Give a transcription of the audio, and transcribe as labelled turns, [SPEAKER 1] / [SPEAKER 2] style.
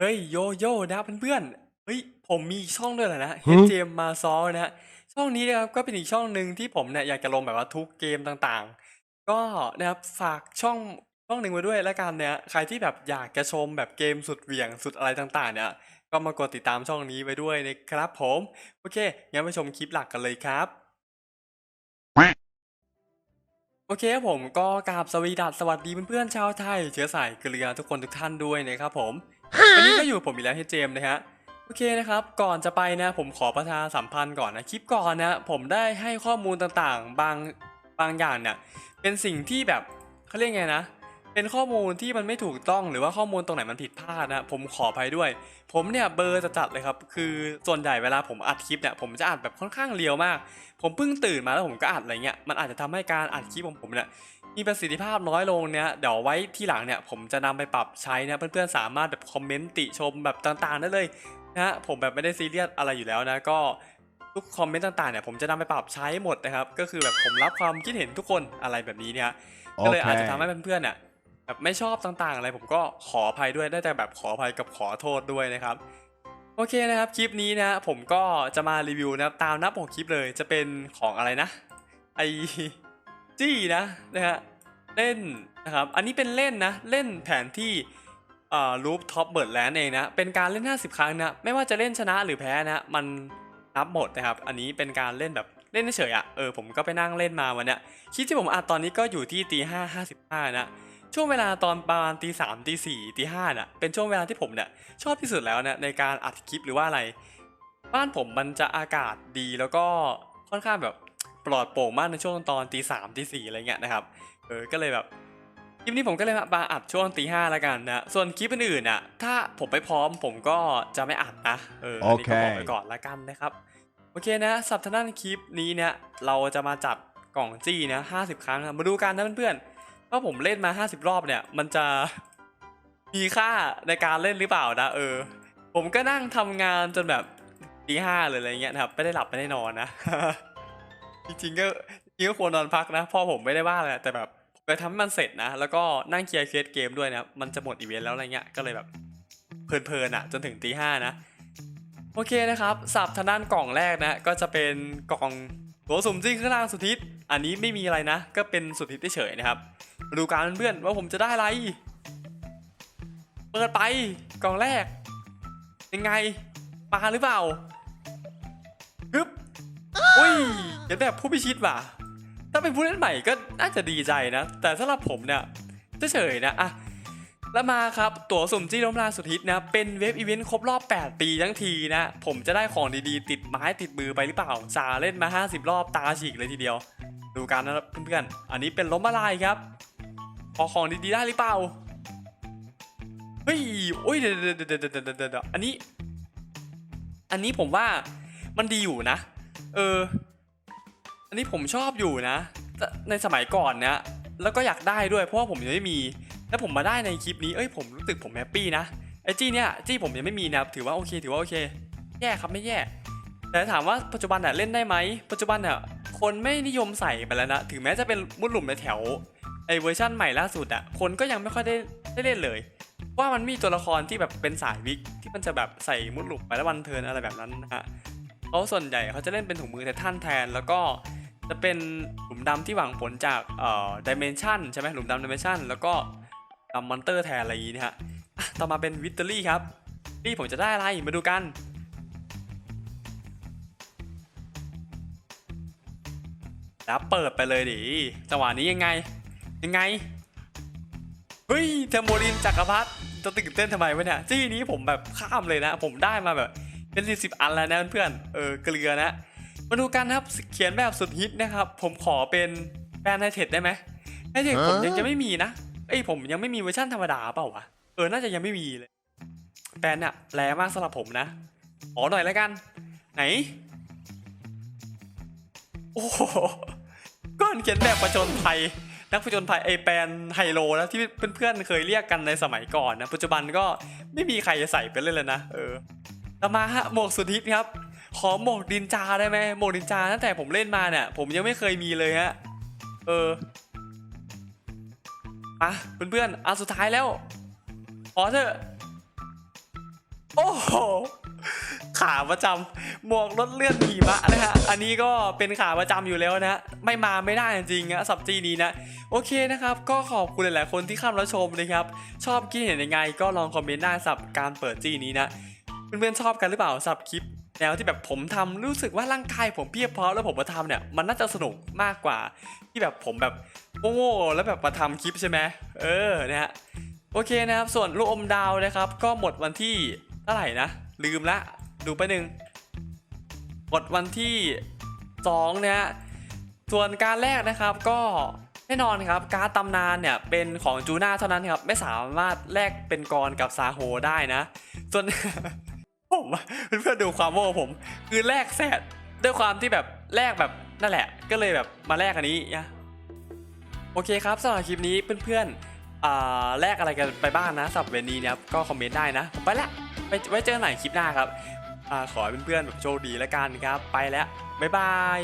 [SPEAKER 1] เฮ้ยโยโย่นะเพื่อนๆเฮ้ยผมมีอีกช่องด้วยเหรอนะเฮ
[SPEAKER 2] หื
[SPEAKER 1] ด
[SPEAKER 2] อ
[SPEAKER 1] เจมมาซอนะฮะช่องนี้นะครับก็เป็นอีกช่องหนึ่งที่ผมเนี่ยอยากจะลงแบบว่าทุกเกมต่างๆ ก็นะครับฝากช่องช่องหนึ่งไว้ด้วยแล้วกันเนี่ยใครที่แบบอยากจะชมแบบเกมสุดเหวี่ยงสุดอะไรต่างๆ เนี่ยก็มากดติดตามช่องนี้ไว้ด้วยนะครับผม โอเคงั้นไปชมคลิปหลักกันเลยครับโอเคครับผมก็กราบสวีดัสสวัสดีเพื่อนๆชาวไทย เชื้อสายเกลือทุกคนทุกท่านด้วยนะครับผม วันนี้ก็อยู่ผมอีกแล้วเฮเจมส์นะฮะโอเคนะครับก่อนจะไปนะ ผมขอประชาสัมพันธ์ก่อนนะคลิปก่อนนะ ผมได้ให้ข้อมูลต่างๆ บางบางอย่างเนี่ยเป็นสิ่งที่แบบเขาเรียกไงนะ เป็นข้อมูลที่มันไม่ถูกต้องหรือว่าข้อมูลตรงไหนมันผิดพลาดนะผมขออภัยด้วย ผมเนี่ยเบอร์จะจัดเลยครับ คือส่วนใหญ่เวลาผมอัดคลิปเนี่ยผมจะอัดแบบค่อนข้างเรียวมาก ผมเพิ่งตื่นมาแล้วผมก็อัดอะไรเงี้ยมันอาจจะทำให้การอัดคลิปของผมเนี่ยมีประสิทธิภาพน้อยลงเนี่ยเดี๋ยวไว้ที่หลังเนี่ยผมจะนำไปปรับใช้นะเพื่อนๆสามารถแบบคอมเมนต์ติชมแบบต่างๆได้เลยนะฮะผมแบบไม่ได้ซีเรียสอะไรอยู่แล้วนะก็ทุกคอมเมนต์ต่างๆเนี่ยผมจะนำไปปรับใช้หมดนะครับก็คือแบบผมรับความคิดเห็นทุกคนอะไรแบบนี้เนี่ยก็เลยอาจจะทำให้เพื่อนๆเนี่ย แบบไม่ชอบต่างๆ อะไรผมก็ขออภัยด้วยได้แต่แบบขออภัยกับขอโทษด้วยนะครับ โอเคนะครับคลิปนี้นะผมก็จะมารีวิวนะครับตามนับของคลิปเลยจะเป็นของอะไรนะไอจี้นะนะฮะเล่นนะครับอันนี้เป็นเล่นนะเล่นแผนที่เอ่อรูปท็อปเบิร์ดแลนด์เองนะเป็นการเล่น 50 ครั้งนะไม่ว่าจะเล่นชนะหรือแพ้นะมันนับหมดนะครับ อันนี้เป็นการเล่นแบบเล่นเฉยๆอะเออผมก็ไปนั่งเล่นมาวันเนี้ยคลิปที่ผมอัดตอนนี้ก็อยู่ที่ตีห้าห้าสิบห้านะ ช่วงเวลาตอนประมาณตีสามตีสี่ตีห้าน่ะเป็นช่วงเวลาที่ผมเนี่ยชอบที่สุดแล้วเนี่ยในการอัดคลิปหรือว่าอะไร บ้านผมมันจะอากาศดีแล้วก็ค่อนข้างแบบปลอดโปร่งมากในช่วงตอนตีสามตีสี่อะไรเงี้ยนะครับเออก็เลยแบบคลิปนี้ผมก็เลยมาอัดช่วงตีห้าแล้วกันนะ ส่วนคลิปอื่นๆน่ะ ถ้าผมไปพร้อมผมก็จะไม่อัดนะ เอออันนี้ก็บอกไปก่อนละกันนะครับ โอเคนะสับทางด้านคลิปนี้เนี่ย เราจะมาจัดกล่องจี้นะห้าสิบครั้งนะมาดูกันนะเพื่อนๆ ว่าผมเล่นมาห้าสิบรอบเนี่ย มันจะมีค่าในการเล่นหรือเปล่านะ เออ ผมก็นั่งทำงานจนแบบตีห้าเลยอะไรเงี้ยนะครับ ไม่ได้หลับไม่ได้นอนนะ จริงๆก็จริงก็ควรนอนพักนะพ่อผมไม่ได้ว่าเลยแต่แบบไปทำให้มันเสร็จนะ แล้วก็นั่งเคลียร์เคสเกมด้วยนะมันจะหมดอีเวนต์แล้วอะไรเงี้ย ก็เลยแบบเพลินๆอะ จนถึงตีห้านะ โอเคนะครับ สับทางด้านกล่องแรกนะ ก็จะเป็นกล่องตัวสุ่มจิ้งข้างล่างสุดทิศ อันนี้ไม่มีอะไรนะ ก็เป็นสุดทิศเฉยนะครับ มาดูกันเพื่อนว่าผมจะได้อะไร เปิดไปกล่องแรก ยังไงมาหรือเปล่าฮึบอุ้ยเห็นแบบผู้พิชิตว่ะ ถ้าเป็นผู้เล่นใหม่ก็น่าจะดีใจนะ แต่สำหรับผมเนี่ยเฉยๆนะอะแล้วมาครับตั๋วสุ่มจี้ล้มลาสุดฮิตนะ เป็นเว็บอีเวนต์ครบรอบ 8 ปีทั้งทีนะ ผมจะได้ของดีๆ ติดไม้ติดมือไปหรือเปล่าจาเล่นมา 50 รอบตาฉีกเลยทีเดียว ดูกันนะเพื่อนๆอันนี้เป็นล้มละลายครับ อของดีๆได้หรือเปล่า เฮ้ยโอ้ยเดี๋ยวเดี๋ยวเดี๋ยวเดี๋ยวเดี๋ยวเดี๋ยวอันนี้ อันนี้ผมว่ามันดีอยู่นะ เออ อันนี้ผมชอบอยู่นะ ในสมัยก่อนเนี้ยแล้วก็อยากได้ด้วยเพราะว่าผมยังไม่มี แล้วผมมาได้ในคลิปนี้ เอ้ยผมรู้สึกผมแฮปปี้นะ ไอจี้เนี่ยจี้ผมยังไม่มีนะถือว่าโอเค ถือว่าโอเค แย่ครับไม่แย่ แต่ถามว่าปัจจุบันเนี่ยเล่นได้ไหม ปัจจุบันเนี่ยคนไม่นิยมใส่ไปแล้วนะ ถึงแม้จะเป็นมุดหลุมในแถว ไอเวอร์ชั่นใหม่ล่าสุดอะคนก็ยังไม่ค่อยได้ได้เล่นเลย ว่ามันมีตัวละครที่แบบเป็นสายวิกที่มันจะแบบใส่มุดหลุมไปแล้ววันเทินอะไรแบบนั้นนะฮะเขาส่วนใหญ่เขาจะเล่นเป็นถุงมือไททันแทน แล้วก็จะเป็นหลุมดำที่หวังผลจากเอ่อดิเมนชันใช่ไหมหลุมดำดิเมนชันแล้วก็ทำมอนเตอร์แทนอะไรอย่างนี้นะฮะอะต่อมาเป็นวิตเตอรี่ครับนี่ผมจะได้อะไรมาดูกันแล้วเปิดไปเลยดิจังหวะนี้ยังไง ยังไง เฮ้ยเทมโบลินจักรพรรดิจะตื่นเต้นทำไมวะเนี่ยจี้นี้ผมแบบข้ามเลยนะ ผมได้มาแบบ เป็นสิบอันแล้วนะเพื่อนๆเออเกลือนะมาดูกันนะครับเขียนแบบสุดฮิตนะครับ ผมขอเป็นแบรนด์ไนเทดได้ไหมไนเทดผมยังจะไม่มีนะเอ้ยผมยังไม่มีเวอร์ชันธรรมดาเปล่าวะเออน่าจะยังไม่มีเลยแบรนด์เนี่ยแรงมากสำหรับผมนะขอหน่อยแล้วกัน ไหน โอ้โหก้อนเขียนแบบประจนภัย นักประจนภัยไอแปลนไฮโลนะที่เพื่อนๆเคยเรียกกันในสมัยก่อนนะปัจจุบันก็ไม่มีใครจะใส่ไปเล่นเลยนะเออต่อมาฮะหมวกสุดฮิตครับ ขอหมวกดินจาได้ไหมหมวกดินจาตั้งแต่ผมเล่นมาเนี่ยผมยังไม่เคยมีเลยฮะเอออะเพื่อนๆอันสุดท้ายแล้วขอเถอะโอ้โห ขาประจำหมวกรถเลื่อนหิมะนะฮะ อันนี้ก็เป็นขาประจำอยู่แล้วนะ ไม่มาไม่ได้จริงนะสับจีนี้นะ โอเคนะครับ ก็ขอบคุณหลาย ๆ คนที่เข้ามาชมนะครับ ชอบคิดเห็นยังไง ก็ลองคอมเมนต์ได้าสับการเปิดจีนี้นะ เพื่อนๆชอบกันหรือเปล่าสับคลิปแนวที่แบบผมทำรู้สึกว่าร่างกายผมเพียบพร้อมแล้วผมมาทำเนี่ยมันน่าจะสนุกมากกว่า ที่แบบผมแบบโง่ๆแล้วแบบมาทำคลิปใช่ไหมเออนะฮะโอเคนะครับส่วนลูกอมดาวนะครับ ก็หมดวันที่เท่าไหร่นะ ลืมละ ดูไปหนึ่งหมดวันที่2นะฮะส่วนการแรกนะครับก็แน่นอนครับการ์ดตำนานเนี่ยเป็นของจูน่าเท่านั้นครับไม่สามารถแลกเป็นกรกับซาโฮได้นะ ส่วนผมเพื่อนๆดูความโง่ผม คือแลกแสดด้วยความที่แบบแลกแบบนั่นแหละ ก็เลยแบบมาแลกอันนี้นะโอเคครับสำหรับคลิปนี้เพื่อนๆ แลกอะไรกันไปบ้างนะสับเวนนี้นะครับก็คอมเมนต์ได้นะผมไปละไปไว้เจอกันใหม่คลิปหน้าครับอขอให้เพื่อนๆแบบโชคดีแล้วกันครับ ไปแล้วบ๊ายบาย